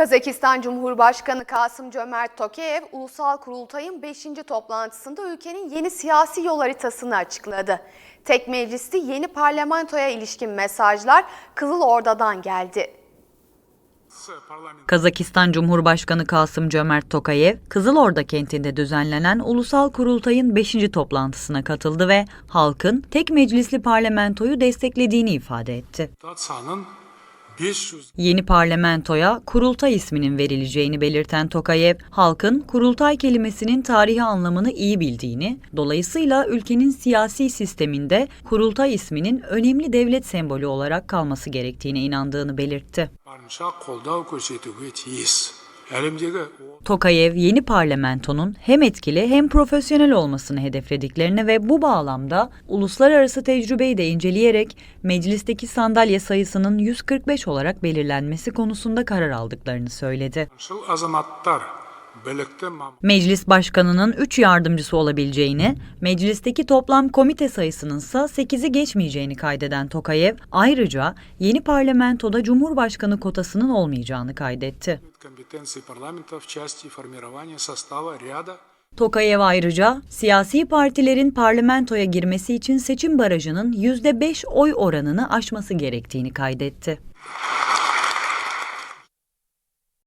Kazakistan Cumhurbaşkanı Kasım Cömert Tokayev, Ulusal Kurultay'ın 5. toplantısında ülkenin yeni siyasi yol haritasını açıkladı. Tek mecliste yeni parlamentoya ilişkin mesajlar Kızıl Orda'dan geldi. Kazakistan Cumhurbaşkanı Kasım Cömert Tokayev, Kızılorda kentinde düzenlenen Ulusal Kurultay'ın 5. toplantısına katıldı ve halkın tek meclisli parlamentoyu desteklediğini ifade etti. Sanın 500 Yeni parlamentoya Kurultay isminin verileceğini belirten Tokayev, halkın Kurultay kelimesinin tarihi anlamını iyi bildiğini, dolayısıyla ülkenin siyasi sisteminde Kurultay isminin önemli devlet sembolü olarak kalması gerektiğine inandığını belirtti. Tokayev yeni parlamentonun hem etkili hem profesyonel olmasını hedeflediklerini ve bu bağlamda uluslararası tecrübeyi de inceleyerek meclisteki sandalye sayısının 145 olarak belirlenmesi konusunda karar aldıklarını söyledi. Meclis başkanının 3 yardımcısı olabileceğini, meclisteki toplam komite sayısının ise 8'i geçmeyeceğini kaydeden Tokayev, ayrıca yeni parlamentoda Cumhurbaşkanı kotasının olmayacağını kaydetti. Tokayev ayrıca siyasi partilerin parlamentoya girmesi için seçim barajının %5 oy oranını aşması gerektiğini kaydetti.